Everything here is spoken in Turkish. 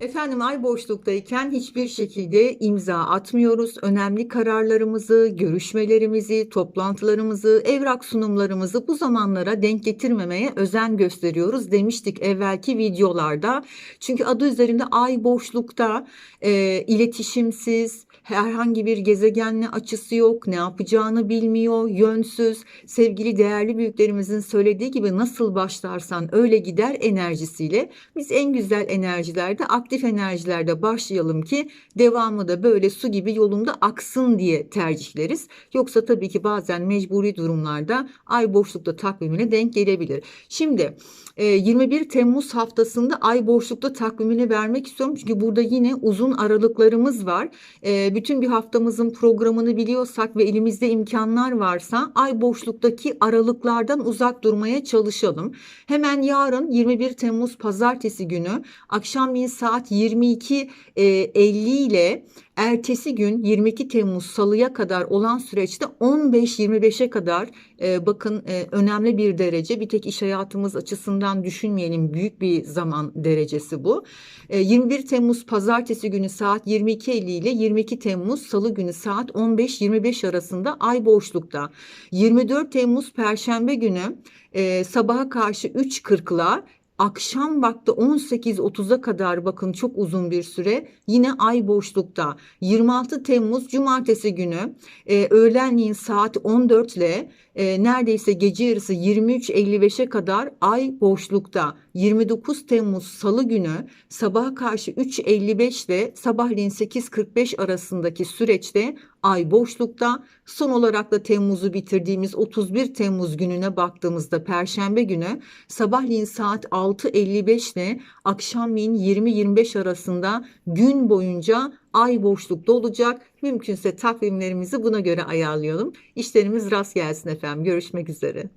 Efendim ay boşluktayken hiçbir şekilde imza atmıyoruz. Önemli kararlarımızı, görüşmelerimizi, toplantılarımızı, evrak sunumlarımızı bu zamanlara denk getirmemeye özen gösteriyoruz demiştik evvelki videolarda. Çünkü adı üzerinde ay boşlukta e, iletişimsiz, herhangi bir gezegenle açısı yok, ne yapacağını bilmiyor, yönsüz. Sevgili değerli büyüklerimizin söylediği gibi nasıl başlarsan öyle gider enerjisiyle biz en güzel enerjilerde aktif enerjilerde başlayalım ki devamı da böyle su gibi yolunda aksın diye tercihleriz. Yoksa tabii ki bazen mecburi durumlarda ay boşlukta takvimine denk gelebilir. Şimdi e, 21 Temmuz haftasında ay boşlukta takvimini vermek istiyorum. Çünkü burada yine uzun aralıklarımız var. E, bütün bir haftamızın programını biliyorsak ve elimizde imkanlar varsa ay boşluktaki aralıklardan uzak durmaya çalışalım. Hemen yarın 21 Temmuz pazartesi günü akşamleyin saat 22.50 ile ertesi gün 22 Temmuz salıya kadar olan süreçte 15-25'e kadar e, bakın e, önemli bir derece. Bir tek iş hayatımız açısından düşünmeyelim büyük bir zaman derecesi bu. E, 21 Temmuz pazartesi günü saat 22.50 ile 22 Temmuz salı günü saat 15-25 arasında ay boşlukta. 24 Temmuz perşembe günü e, sabaha karşı 3.40'la akşam vakti 18.30'a kadar bakın çok uzun bir süre. Yine ay boşlukta. 26 Temmuz cumartesi günü. E, öğlenleyin saat 14 ile e, neredeyse gece yarısı 23.55'e kadar ay boşlukta 29 Temmuz salı günü sabaha karşı 3.55 ile sabahleyin 8.45 arasındaki süreçte ay boşlukta son olarak da Temmuz'u bitirdiğimiz 31 Temmuz gününe baktığımızda perşembe günü sabahleyin saat 6.55 ile akşamleyin 20-25 arasında gün boyunca ay boşlukta olacak. Mümkünse takvimlerimizi buna göre ayarlayalım. İşlerimiz rast gelsin efendim. Görüşmek üzere.